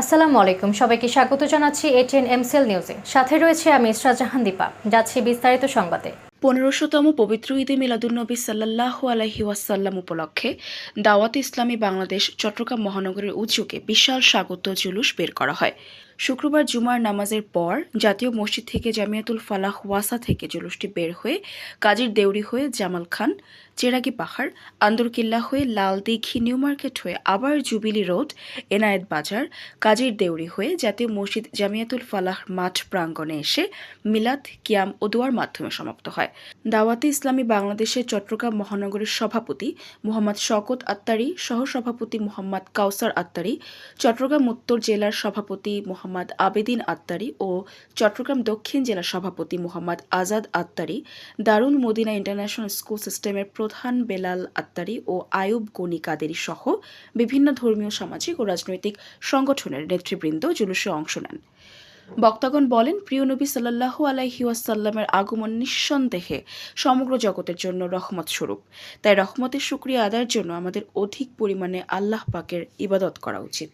আসসালামু আলাইকুম। সবাইকে স্বাগত জানাচ্ছি এটিএন এমসেল নিউজে। সাথে রয়েছে আমি ইসরা জাহান দীপা। যাচ্ছি বিস্তারিত সংবাদে। পনেরোশোতম পবিত্র ঈদে মিলাদুন্নবী সাল্লাহ আলহি ওয়াসাল্লাম উপলক্ষে দাওয়াত ইসলামী বাংলাদেশ চট্টগ্রাম মহানগরের উদ্যোগে বিশাল স্বাগত জুলুস বের করা হয়। শুক্রবার জুমার নামাজের পর জাতীয় মসজিদ থেকে জামিয়াতুল ফালাহ ওয়াসা থেকে জুলুসটি বের হয়ে কাজীর দেউরি হয়ে জামাল খান চেরাগি পাহাড়, আন্দরকিল্লা হয়ে লাল দীঘি নিউ মার্কেট হয়ে আবার জুবিলি রোড, এনায়েত বাজার, কাজীর দেউরি হয়ে জাতীয় মসজিদ জামিয়াতুল ফালাহ মাঠ প্রাঙ্গণে এসে মিলাদ, কিয়াম ও দোয়ার মাধ্যমে সমাপ্ত হয়। দাওয়াতে ইসলামী বাংলাদেশের চট্টগ্রাম মহানগরের সভাপতি মোহাম্মদ শওকত আত্তারি, সহসভাপতি মোহাম্মদ কাউসার আত্তারি, চট্টগ্রাম উত্তর জেলার সভাপতি মোহাম্মদ আবেদিন আত্তারি ও চট্টগ্রাম দক্ষিণ জেলার সভাপতি মোহাম্মদ আজাদ আত্তারি, দারুল মদিনা ইন্টারন্যাশনাল স্কুল সিস্টেমের প্রধান বেলাল আত্তারি ও আয়ুব গনি কাদেরি সহ বিভিন্ন ধর্মীয়, সামাজিক ও রাজনৈতিক সংগঠনের নেতৃবৃন্দ জুলুসে অংশ নেন। বক্তাগণ বলেন, প্রিয় নবী সাল্লাহ আলাইহি ওয়াসাল্লামের আগমন নিঃসন্দেহে সমগ্র জগতের জন্য রহমত স্বরূপ। তাই রহমতের শুক্রিয়া আদায়ের জন্য আমাদের অধিক পরিমাণে আল্লাহ পাকের ইবাদত করা উচিত।